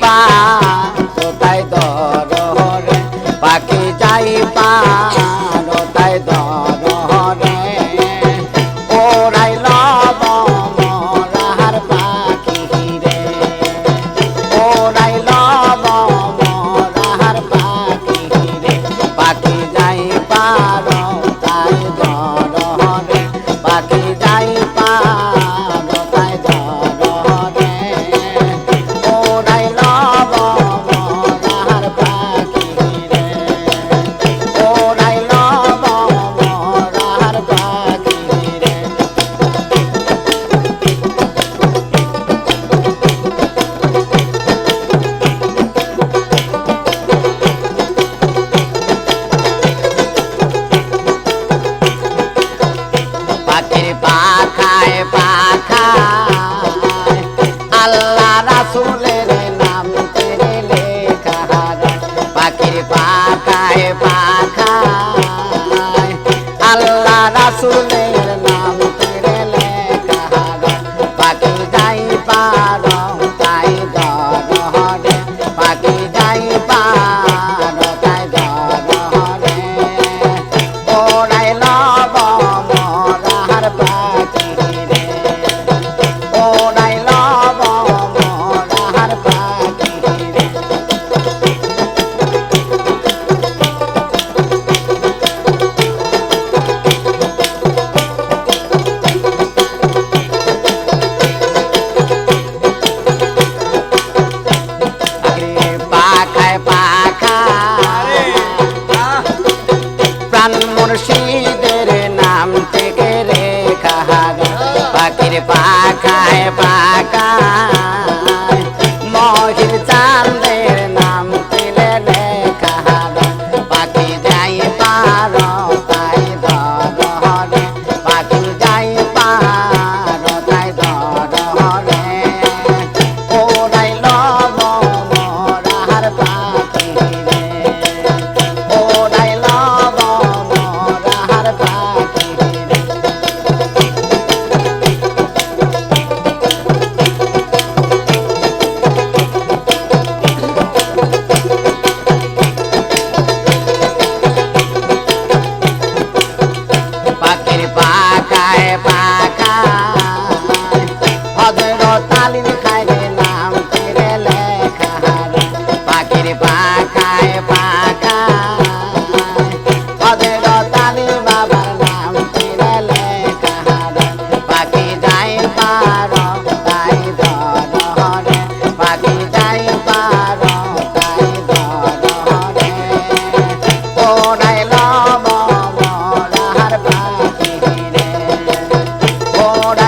Bye. রসুলের নাম তীরে লেখারে পাখি যাই পারো তাই দরহরে পাখি যাই পারো তাই দরহরে ওড়াইল মরার পাখি পাকায় পাকায় মহির চাঁদের নাম পেলে লেখা পাখি যাই পার, তাই দরহরে। যাই পার, তাই দরহরে। ওরাই লব মরার পাখি ahora.